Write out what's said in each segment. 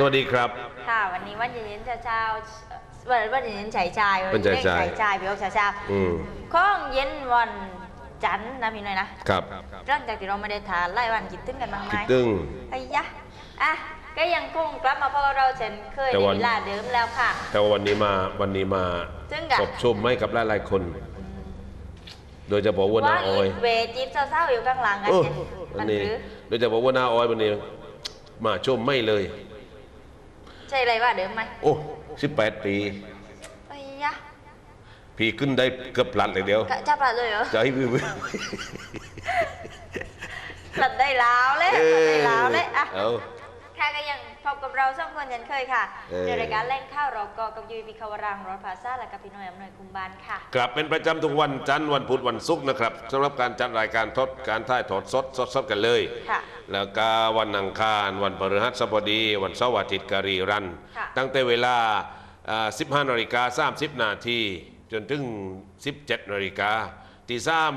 ดีค่ะสวัสดีครับ ค่ะ วันนี้วันเย็นๆเช้าๆวันวันเย็นๆฉายชายวันฉายชายฉายชายพี่โอ๊คเช้าอืมๆข้องเย็นวันจันทร์นะพี่หน่อยนะครับหลังจากที่เราไม่ได้ทานไล่วันกินตึ้งกันบ้างไหมคิดตึงไอ้ยะอะก็ยังคงกลับมาพบกับเราเช่นเคยแต่ในวันเวลาเดิมแล้วค่ะ แต่ว่าวันนี้มาวันนี้มาซึ่งกะขอบชมให้กับหลายๆคน โดยเฉพาะว่าหน้าออยเวจีบเศร้าๆอยู่ข้างหลังกันโอ้เนี่ยวัมันนนี้คือโดยเฉพาะว่าหน้าออยวันนี้มาชมไม่เลย ใช่อะไรว่าเดิมไหมโอ้สิบแปดปี ไอ้ยะพี่ขึ้นได้เกือบพลัดเลยเดียวกะจับปลาเลยเหรอจะให้วิวหลัดได้แล้วเลยหลัดได้แล้วเลยอะ เอา ค่ะก็ยังพบกับเราสองคนยันเคยค่ะเออ ในรายการแล่งข้าวรอกอกับยูพีคาวรังรถภาษาและกับพี่หน้อยอำนวยคุมบานค่ะ กลับเป็นประจำทุกวันจันทร์วันพุธวันศุกร์นะครับสำหรับการจัดรายการทดการถ่ายทอดสดสดสดกันเลย ค่ะ แล้วก็วันอังคารวันพฤหัสบดี วันเสาร์อาทิตย์กรีรัน ค่ะ ตั้งแต่เวลาอ่า15นาฬิกา30 นาทีจนถึง 17นาฬิกาตีสาม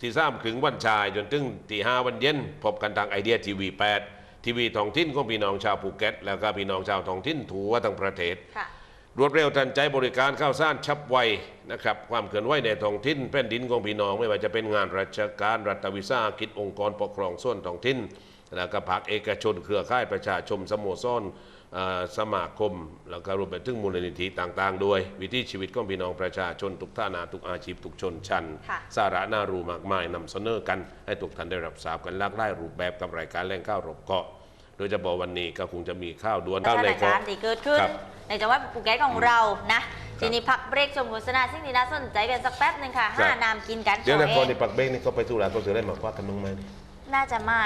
ที่สามถึงวันชาย จนถึงตีห้าวันเย็น พบกันทางไอเดียทีวี 8 ทีวีท้องถิ่นของพี่น้องชาวภูเก็ต แล้วก็พี่น้องชาวท้องถิ่นทั่วทั้งประเทศค่ะรวดเร็วทันใจบริการข้าวสารฉับไวนะครับความเคลื่อนไหวในท้องถิ่นแผ่นดินของพี่น้องไม่ว่าจะเป็นงานราชการรัฐวิสาหกิจองค์กรปกครองส่วนท้องถิ่น แล้วก็ภาคเอกชนเครือข่ายประชาชนสโมสรสมาคม แล้วก็รวมไปถึงมูลนิธิต่างๆ ด้วย วิถีชีวิตของพี่น้องประชาชนทุกท่านาทุกอาชีพทุกชนชั้นสาระน่ารู้มากมายนำเสนอกันให้ทุกท่านได้รับทราบกันหลากหลายรูปแบบกับรายการแหล่งข้าวรบเกาะโดยเฉพาะวันนี้ก็คงจะมีข้าวด่วนข้าวในการที่เกิดขึ้น ในจังหวัดภูเก็ตของเรานะทีนี้พักเบรกชมโฆษณาสิ่งที่น่าสนใจกันสักแป๊บหนึ่งค่ะห้าน้ำกินกันเดี๋ยวในก่อนงในปักเบ้งนี่เขาไปสู่ร้านเขาซื้อได้หมาคว้ากันบ้างไหมน่าจะไม่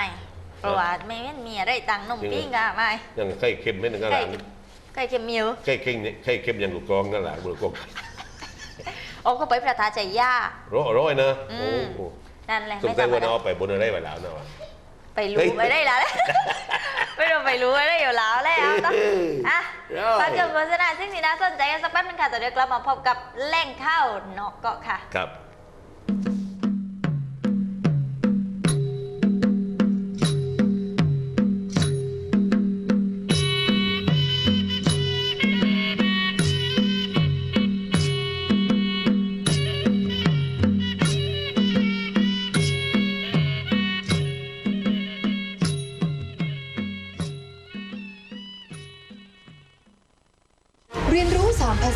เพราะว่าไม่เห็นมีอะไรตังนมปิ้งอะไม่ยังไข่เค็มไม่หนึ่งกระไก่หลานไก่เค็มมิวไข่เค็มเนี่ยไข่เค็มยังกูกรองนั่นแหละบุรกงโอ้ก็ไปประทาใจย่าร้อยร้อยนะอืโอ้มโหนั่นแหละสงไม่สัยธรรมว่าดาเอาไปบนอะไรไปแล้วนะวะไปเฮ้รู้ยไปได้แล้วไม่ต้องไปรู้ไปได้อยู่แล้วแหล้วต้องอะเฮ้ยฟังจบโฆษณาซึ่งสีน่าสนใจกันสักแป๊บนึงค่ะแต่เดี๋ยวกลับมาพบกับแหล่งข้าวนอกเกาะค่ะ ครับ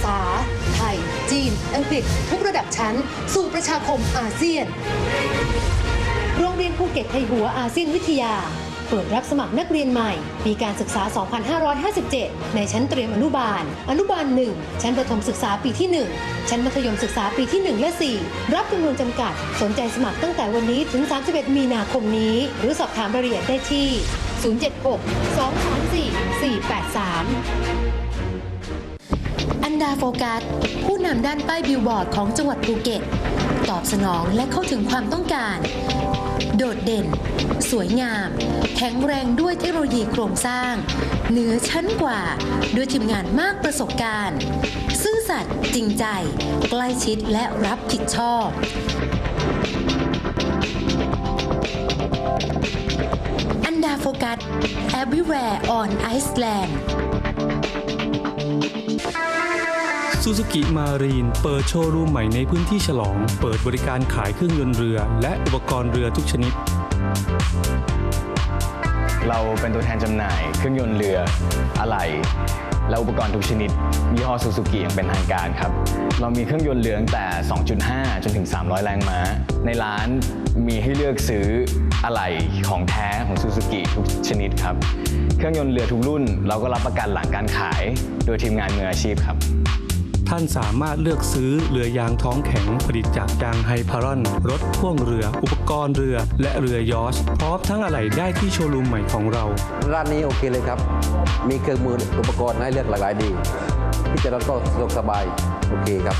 ษา ไทย จีน อังกฤษ ทุกระดับชั้น สู่ประชาคมอาเซียน โรงเรียนภูเก็ตไทยหัวอาเซียนวิทยา เปิดรับสมัครนักเรียนใหม่ ปีการศึกษา 2557 ในชั้นเตรียมอนุบาล อนุบาล 1 ชั้นประถมศึกษาปีที่ 1 ชั้นมัธยมศึกษาปีที่ 1 และ 4 รับจำนวนจำกัด สนใจสมัครตั้งแต่วันนี้ถึง 31 มีนาคมนี้ หรือสอบถามรายละเอียดได้ที่ 076 234 483 นดาโฟกัส ผู้นำด้านป้ายบิลบอร์ดของจังหวัดภูเก็ต ตอบสนองและเข้าถึงความต้องการ โดดเด่น สวยงาม แข็งแรงด้วยเทคโนโลยีโครงสร้าง เหนือชั้นกว่าด้วยทีมงานมากประสบการณ์ ซื่อสัตย์จริงใจ ใกล้ชิดและรับผิดชอบอันดาโฟกัส everywhere on Iceland ซูซูกิมารีนเปิดโชว์รูมใหม่ในพื้นที่ฉลอง เปิดบริการขายเครื่องยนต์เรือ และอุปกรณ์เรือทุกชนิด เราเป็นตัวแทนจำหน่ายเครื่องยนต์เรือ อะไหล่และอุปกรณ์ทุกชนิด ยี่ห้อซูซูกิอย่างเป็นทางการครับ เรามีเครื่องยนต์เรือตั้งแต่ 2.5 จนถึง 300 แรงม้า ในร้านมีให้เลือกซื้ออะไหล่ของแท้ของซูซูกิทุกชนิดครับ เครื่องยนต์เรือทุกรุ่น เราก็รับประกันหลังการขาย โดยทีมงานมืออาชีพครับ ท่านสามารถเลือกซื้อเรือยางท้องแข็งผลิตจากยางไฮพารอน รถพ่วงเรือ อุปกรณ์เรือ และเรือยอชต์พร้อมทั้งอะไหล่ได้ที่โชว์รูมใหม่ของเรา ร้านนี้โอเคเลยครับ มีเครื่องมืออุปกรณ์ให้เลือกหลากหลายดีที่จะแล้วก็สะดวกสบาย โอเคครับ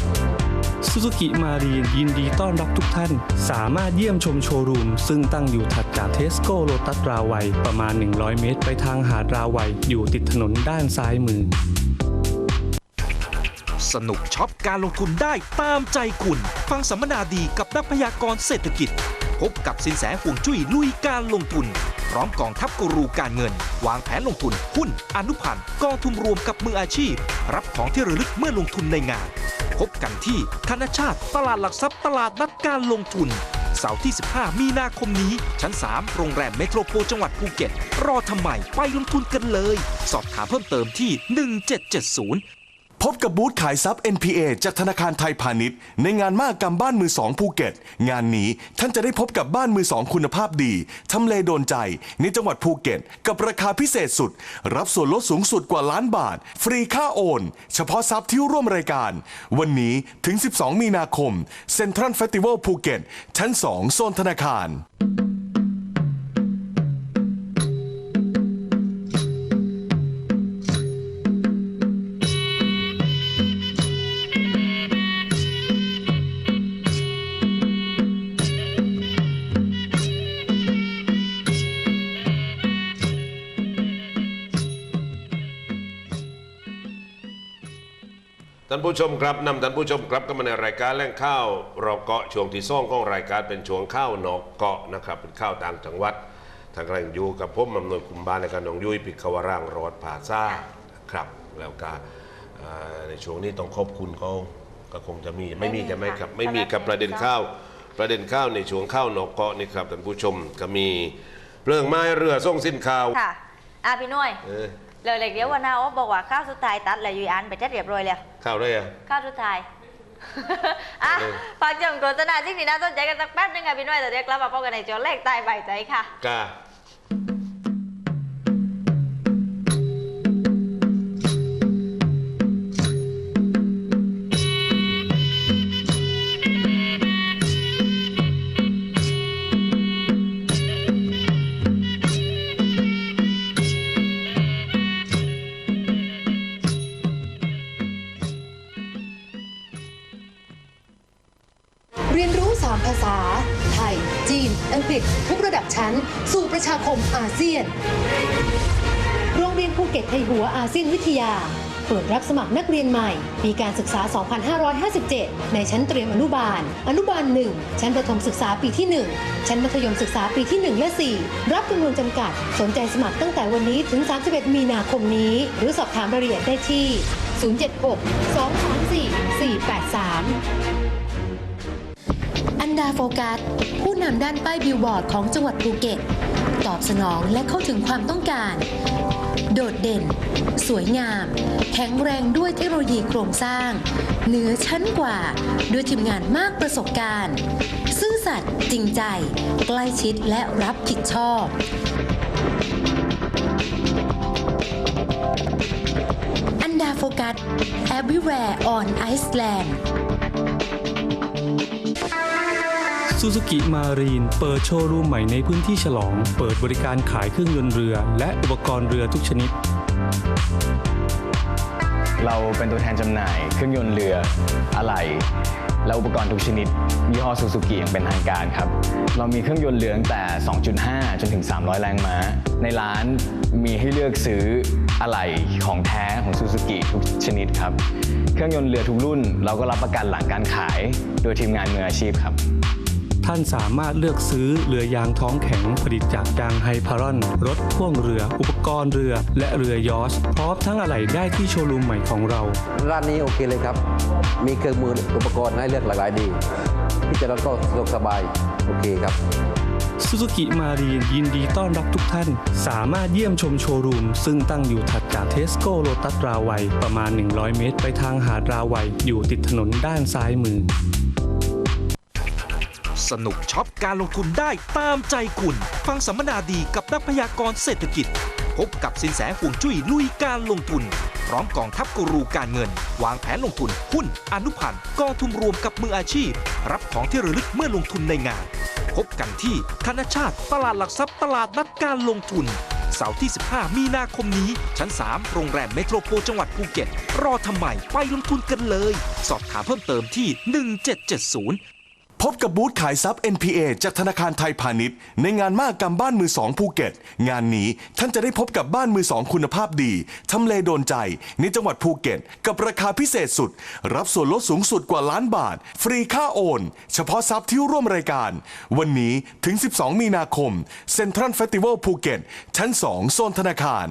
ซูซูกิมารีนยินดีต้อนรับทุกท่าน สามารถเยี่ยมชมโชว์รูม ซึ่งตั้งอยู่ถัดจากเทสโก้โลตัสราวัย ประมาณ 100 เมตร ไปทางหาดราวัย อยู่ติดถนนด้านซ้ายมือ สนุกช็อปการลงทุนได้ตามใจคุณ ฟังสัมมนาดีกับนักพยากรณ์เศรษฐกิจ พบกับสินแสห่วงจุ้ยลุยการลงทุน พร้อมกองทัพกูรูการเงิน วางแผนลงทุน หุ้น อนุพันธ์กองทุนรวมกับมืออาชีพ รับของที่ระลึกเมื่อลงทุนในงาน พบกันที่ธนชาติตลาดหลักทรัพย์ตลาดนัดการลงทุนเสาร์ที่ 15 มีนาคมนี้ ชั้น 3 โรงแรมเมโทรโพลจังหวัดภูเก็ต รอทำไม ไปลงทุนกันเลย สอบถามเพิ่มเติมที่ 1770 พบกับบูธขายทรัพย์ NPA จากธนาคารไทยพาณิชย์ ในงานมากรรมบ้านมือสองภูเก็ต งานนี้ท่านจะได้พบกับบ้านมือสองคุณภาพดี ทำเลโดนใจ ในจังหวัดภูเก็ต กับราคาพิเศษสุด รับส่วนลดสูงสุดกว่าล้านบาท ฟรีค่าโอน เฉพาะทรัพย์ที่ร่วมรายการ วันนี้ถึง 12 มีนาคมเซ็นทรัลเฟสติวัลภูเก็ตชั้น 2 โซนธนาคาร ผู้ชมครับนำท่านผู้ชมครับก็มาในรายการแหล่งข้าวรอเกาะช่วงที่ซ่องของรายการเป็นช่วงข้าวนอกเกาะนะครับเป็นข้าวต่างจังหวัด ทางกำลังอยู่กับผมอำนวยคุมบ้านในการหนองยุ้ยปิดขวร่างรอดผาซ่าครับแล้วก็เอ่อในช่วงนี้ต้องขอบคุณเขาก็คงจะมีไม่มีจะไหมครับ ไม่มีกับประเด็นข้าว ประเด็นข้าวในช่วงข้าวนอกเกาะนี่ครับท่านผู้ชมก็มีเพลิงไม้เรือส่งสิ้นข่าวค่ะอะพี่หน่วยเออ เร็วเล็กเดี๋ยววันหน้าอ๊อฟบอกว่าข้าวสุดท้ายตัดแล้วอยู่อันไปจัดเรียบร้อยแล้วข้าวได้ยังข้าวสุดท้ายอะเออฝากจำโฆษณาที่นี่น่าสนใจกันสักแป๊บนึงค่ะพี่หน่วยแต่เดี๋ยวกลับมาพบกันในจอแรกใต้ใบใจค่ะกา ภาษา ไทย จีน อังกฤษ ทุกระดับชั้น สู่ประชาคมอาเซียน โรงเรียนภูเก็ตไทยหัวอาเซียนวิทยา เปิดรับสมัครนักเรียนใหม่ ปีการศึกษา 2557 ในชั้นเตรียมอนุบาล อนุบาล 1 ชั้นประถมศึกษาปีที่ 1 ชั้นมัธยมศึกษาปีที่ 1 และ 4 รับจำนวนจำกัด สนใจสมัครตั้งแต่วันนี้ถึง 31 มีนาคมนี้ หรือสอบถามรายละเอียดได้ที่ 076 234 483 อันดาโฟกัส ผู้นำด้านป้ายบิลบอร์ดของจังหวัดภูเก็ต ตอบสนองและเข้าถึงความต้องการ โดดเด่น สวยงาม แข็งแรงด้วยเทคโนโลยีโครงสร้าง เหนือชั้นกว่าด้วยทีมงานมากประสบการณ์ ซื่อสัตย์จริงใจ ใกล้ชิดและรับผิดชอบอันดาโฟกัส everywhere on Iceland ซูซูกิมารีนเปิดโชว์รูมใหม่ในพื้นที่ฉลอง เปิดบริการขายเครื่องยนต์เรือ และอุปกรณ์เรือทุกชนิด เราเป็นตัวแทนจำหน่ายเครื่องยนต์เรืออะไหล่และอุปกรณ์ทุกชนิดยี่ห้อซูซูกิอย่างเป็นทางการครับ เรามีเครื่องยนต์เรือตั้งแต่ 2.5 จนถึง 300 แรงม้า ในร้านมีให้เลือกซื้ออะไหล่ของแท้ของซูซูกิทุกชนิดครับ เครื่องยนต์เรือทุกรุ่น เราก็รับประกันหลังการขาย โดยทีมงานมืออาชีพครับ ท่านสามารถเลือกซื้อเรือยางท้องแข็งผลิตจากยางไฮพารอนรถพ่วงเรือ อุปกรณ์เรือ และเรือยอชต์พร้อมทั้งอะไหล่ได้ที่โชว์รูมใหม่ของเรา ร้านนี้โอเคเลยครับ มีเครื่องมืออุปกรณ์ให้เลือกหลากหลายดีที่จะเราก็สะดวกสบาย โอเคครับซูซูกิมารีนยินดีต้อนรับทุกท่าน สามารถเยี่ยมชมโชว์รูม ซึ่งตั้งอยู่ถัดจากเทสโก้โลตัสราวัย ประมาณ 100 เมตร ไปทางหาดราวัย อยู่ติดถนนด้านซ้ายมือ สนุกช็อปการลงทุนได้ตามใจคุณ ฟังสัมมนาดีกับนักพยากรณ์เศรษฐกิจ พบกับสินแสห่วงจุ้ยลุยการลงทุน พร้อมกองทัพกูรูการเงิน วางแผนลงทุน หุ้น อนุพันธ์กองทุนรวมกับมืออาชีพ รับของที่ระลึกเมื่อลงทุนในงาน พบกันที่ธนชาติตลาดหลักทรัพย์ตลาดนัดการลงทุนเสาร์ที่ 15 มีนาคมนี้ ชั้น 3 โรงแรมเมโทรโพลจังหวัดภูเก็ต รอทำไม ไปลงทุนกันเลย สอบถามเพิ่มเติมที่ 1770 พบกับบูธขายทรัพย์ NPA จากธนาคารไทยพาณิชย์ ในงานมหกรรมบ้านมือสองภูเก็ต งานนี้ท่านจะได้พบกับบ้านมือสองคุณภาพดี ทำเลโดนใจ ในจังหวัดภูเก็ต กับราคาพิเศษสุด รับส่วนลดสูงสุดกว่าล้านบาท ฟรีค่าโอน เฉพาะทรัพย์ที่ร่วมรายการ วันนี้ถึง 12 มีนาคมเซ็นทรัลเฟสติวัลภูเก็ตชั้น 2 โซนธนาคาร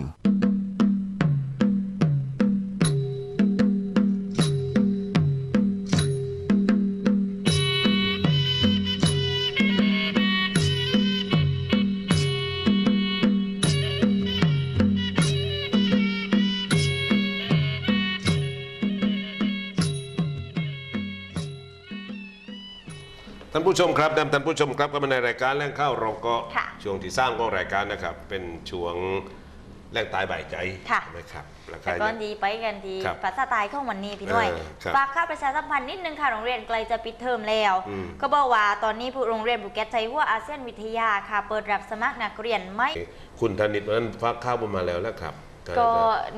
ท่านผู้ชมครับท่านผู้ชมครับก็มาในรายการแรงเข้ารองเก็ค่ะ ช่วงที่สร้างของรายการนะครับ เป็นช่วงแรงตายบ่ายใจค่ะใช่ไหมครับแล้วก็แต่ก่อนดีไปกันดีครับภาษาไทยเข้าวันนี้พี่หน่วยเออครับฝากค่าประชาสัมพันธ์นิดนึงค่ะโรงเรียนไกลจะปิดเทอมแล้ว อืมก็บอกว่าตอนนี้ผู้โรงเรียนบุเก็ตไทยหัวอาเซียนวิทยาค่ะ เปิดรับสมัครนักเรียนไม่คุณธนิตนั้นฟักข้าวมาแล้วแล้วครับ ก็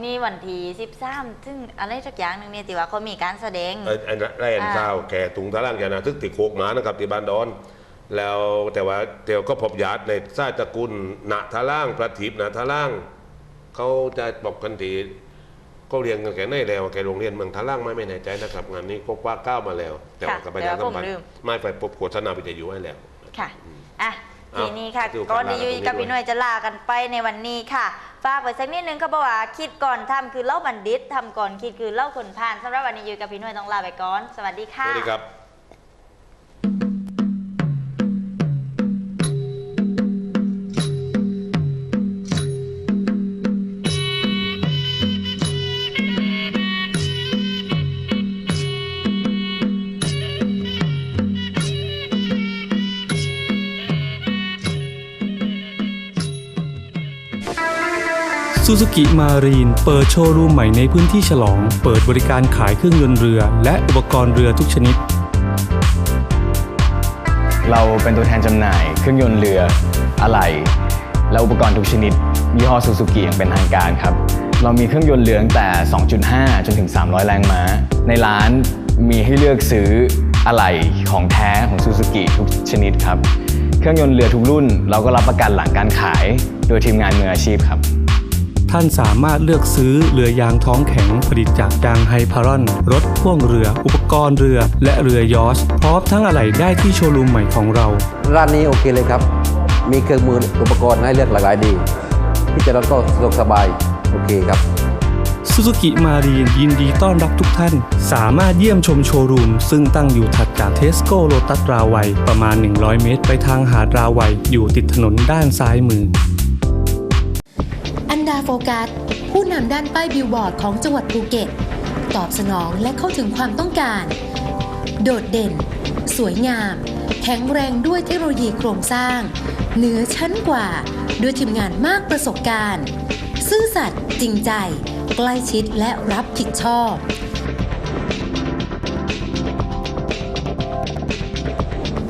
นี่วันที่13ซึ่งอะไรสักอย่างหนึ่งเนี่ยที่ว่าเขามีการแสดงเอ่อไอ้นั่นไอ้อันอ่าข้าวแก่ตุงตะล่างแกนะทึกติโคกหมานะครับที่บ้านดอน แล้วแต่ว่าเดี๋ยวก็พบญาติในชาติตระกูลณทะล่างประทิบณทะล่าง เขาจะบอกกันทีก็เรียนกันแก่ในแล้วแกโรงเรียนเมืองทะล่างไหม่ไม่แน่ใจนะครับงานนี้ก็คว้าก้าวมาแล้ว แต่ว่าค่ะกับประชาสัมพันแต่ว่าผมลืธ์ม ไม่ไปพบโฆษณาวิทยุให้แล้ว ค่ะอะเอา ทีนี้ค่ะดูก่อนกันที่ยุ้ยลากันกับตรงนี้พี่หน่วยจะลากันไปในวันนี้ค่ะฝากไว้สักนิดนึงเขาบอกว่าคิดก่อนทำคือเล่าบัณฑิตทำก่อนคิดคือเล่าคนผ่านสำหรับวันนี้ยุ้ยกับพี่หน่วยต้องลาไปก่อน สวัสดีสค่ะวัสดีครับ ซูซูกิมารีนเปิดโชว์รูมใหม่ในพื้นที่ฉลอง เปิดบริการขายเครื่องยนต์เรือ และอุปกรณ์เรือทุกชนิด เราเป็นตัวแทนจำหน่ายเครื่องยนต์เรือ อะไหล่และอุปกรณ์ทุกชนิด ยี่ห้อซูซูกิอย่างเป็นทางการครับ เรามีเครื่องยนต์เรือตั้งแต่ 2.5 จนถึง 300 แรงม้า ในร้านมีให้เลือกซื้ออะไหล่ของแท้ของซูซูกิทุกชนิดครับ เครื่องยนต์เรือทุกรุ่น เราก็รับประกันหลังการขาย โดยทีมงานมืออาชีพครับ ท่านสามารถเลือกซื้อเรือยางท้องแข็งผลิตจากยางไฮพารอน รถพ่วงเรือ อุปกรณ์เรือ และเรือยอชต์พร้อมทั้งอะไหล่ได้ที่โชว์รูมใหม่ของเรา ร้านนี้โอเคเลยครับ มีเครื่องมืออุปกรณ์ให้เลือกหลากหลายดีที่จะรถก็สะดวกสบายโอเคครับซูซูกิมารีนยินดีต้อนรับทุกท่าน สามารถเยี่ยมชมโชว์รูม ซึ่งตั้งอยู่ถัดจากเทสโก้โลตัสราวัย ประมาณ 100 เมตร ไปทางหาดราวัย อยู่ติดถนนด้านซ้ายมือ อันดาโฟกัส ผู้นำด้านป้ายบิลบอร์ดของจังหวัดภูเก็ต ตอบสนองและเข้าถึงความต้องการ โดดเด่น สวยงาม แข็งแรงด้วยเทคโนโลยีโครงสร้าง เหนือชั้นกว่า ด้วยทีมงานมากประสบการณ์ ซื่อสัตย์จริงใจ ใกล้ชิดและรับผิดชอบ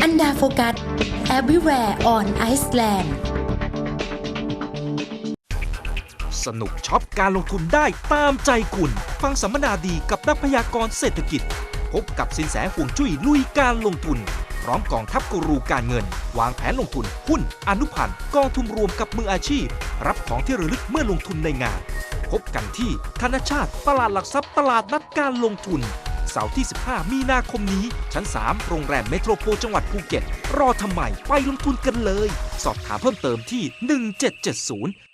อันดาโฟกัส everywhere on Iceland สนุกช็อปการลงทุนได้ตามใจคุณ ฟังสัมมนาดีกับนักพยากรณ์เศรษฐกิจ พบกับสินแสห่วงจุ้ยลุยการลงทุน พร้อมกองทัพกูรูการเงิน วางแผนลงทุน หุ้น อนุพันธ์กองทุนรวมกับมืออาชีพ รับของที่ระลึกเมื่อลงทุนในงาน พบกันที่ธนชาติตลาดหลักทรัพย์ตลาดนัดการลงทุนเสาร์ที่ 15 มีนาคมนี้ ชั้น 3 โรงแรมเมโทรโพลจังหวัดภูเก็ต รอทำไม ไปลงทุนกันเลย สอบถามเพิ่มเติมที่ 1770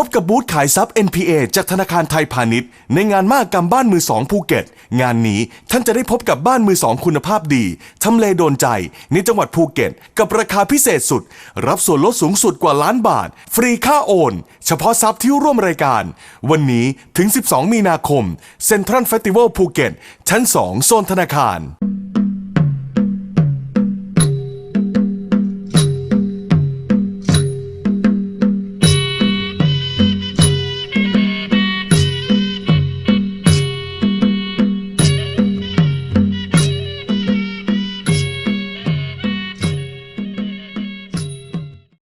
พบกับบูธขายทรัพย์ NPA จากธนาคารไทยพาณิชย์ ในงานมหกรรมบ้านมือสองภูเก็ต งานนี้ท่านจะได้พบกับบ้านมือสองคุณภาพดี ทำเลโดนใจ ในจังหวัดภูเก็ต กับราคาพิเศษสุด รับส่วนลดสูงสุดกว่าล้านบาท ฟรีค่าโอน เฉพาะทรัพย์ที่ร่วมรายการ วันนี้ถึง 12 มีนาคมเซ็นทรัลเฟสติวัลภูเก็ตชั้น 2 โซนธนาคาร